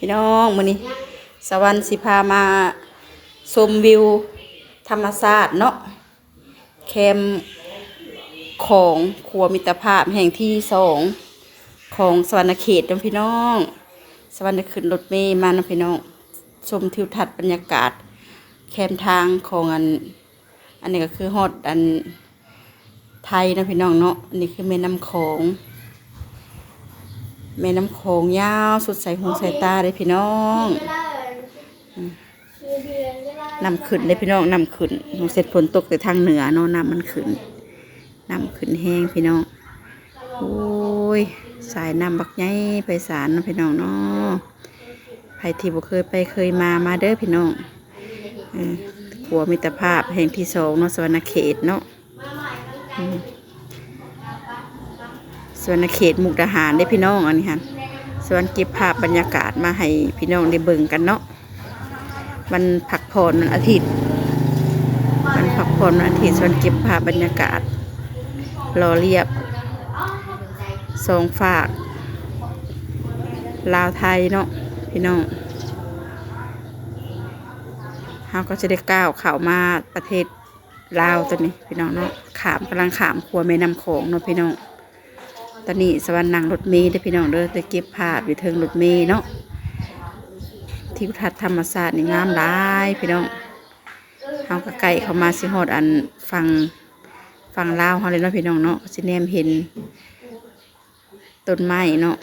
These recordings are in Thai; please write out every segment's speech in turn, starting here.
พี่น้องมื้อนี้สวรรค์สิพามาชมวิวธรรมชาติเนาะแคมของครัวมิตรภาพแห่งที่สองของสวรรณเขตนะพี่น้อง สวรรค์ขึ้นรถเมล์มานะพี่น้อง ชมทิวทัศน์บรรยากาศ แคมทางของอัน อันนี้ก็คือฮอดอันไทยนาะพี่น้องเนาะอันนี้คือแม่น้ำโขง แม่น้ำโขงยาวสุดสายหูสายตาเลยพี่น้องนำขึ้นเลยพี่น้องนำขึ้นเสร็จฝนตกแต่ทางเหนือเนาะน้ำมันขึ้นน้ำขึ้นแห้งพี่น้องโอ้ยสายน้ำบักใหญ่ไปสารเนาะพี่น้องเนาะใครที่บ่เคยไปเคยมามาเด้อพี่น้องอืมขัวมิตรภาพแห่งที่สองเนาะสวรรณเขตเนาะอืม สวรรณเขตมุกดาหารได้พี่น้องอันนี้ฮะสวรรค์เก็บภาพบรรยากาศมาให้พี่น้องได้เบิ่งกันเนาะวันพักผ่อนวันอาทิตย์วันพักผ่อนวันอาทิตย์สวรรค์เก็บภาพบรรยากาศรอเรียบสองฝาก ลาวไทยเนาะพี่น้องเราก็จะได้ก้าวเข้ามาประเทศลาวตอนนี้พี่น้องเนาะขามกำลังขามขัวแม่น้ำโขงเนาะพี่น้อง ตอนนี้สวรรค์นั่งรถเมล์ได้พี่น้องเด้อจะเก็บภาพอยู่เทิงรถเมล์เนาะทิวทัศน์ธรรมศาสตร์นี่งามหลายพี่น้องเขาก็ไก่เข้ามาสิฮอดอันฟังฟังลาวเขาเลยเนาะพี่น้องเนาะสิแนมเห็นต้นไม้เนาะ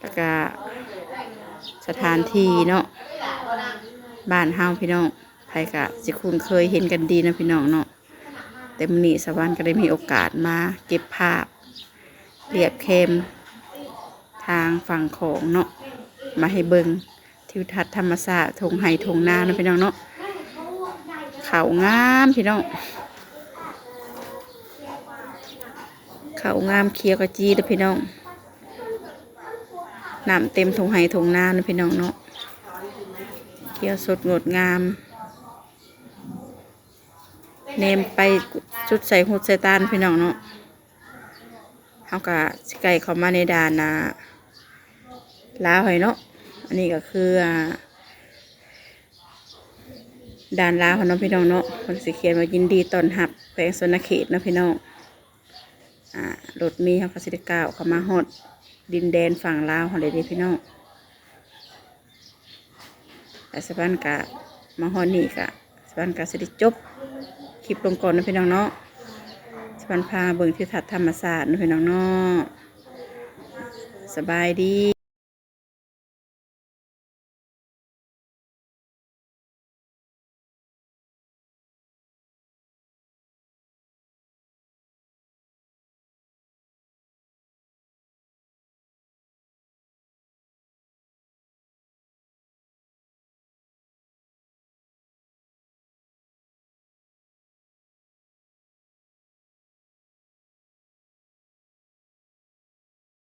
แล้วก็สถานที่เนาะบ้านเฮาพี่น้องใครกะสิคุ้นเคยเห็นกันดีนะพี่น้องเนาะ แต่มนีสวรรค์ก็ได้มีโอกาสมาเก็บภาพเรียบเคมทางฝั่งของเนาะมาให้เบิงทิวทัศน์ธรรมศาสตร์ทงไห้ทงนาเนาะพี่น้องเนาะเขางามพี่น้องเขางามเคียวกะจีเด้อพี่น้องน้ำเต็มทงไห้ทงนานะพี่น้องเนาะเขียวสดงดงาม เนมไปจุดใส่หุดใส่ตาลพี่น้องเนาะเขากะสิไก่เขามาในดานนะลาวให้เนาะ อันนี้ก็คือด่านลาวของน้องพี่น้องเนาะคนสิเขียนว่ายินดีต้อนรับแขวงสนเขตเนาะพี่น้อง อ่ารถมีเขาก็สิได้ก้าวเขามาฮอดดินแดนฝั่งลาวเขาเลยเด้พี่น้องแต่สบันกะมาฮอนนี่กะสบันกะสิได้จบ ลิปลงก่อนนะพี่น้องเนาะสบันพาเบิงที่ทัศธรรมศาสตร์นะพี่น้องเนาะสบายดี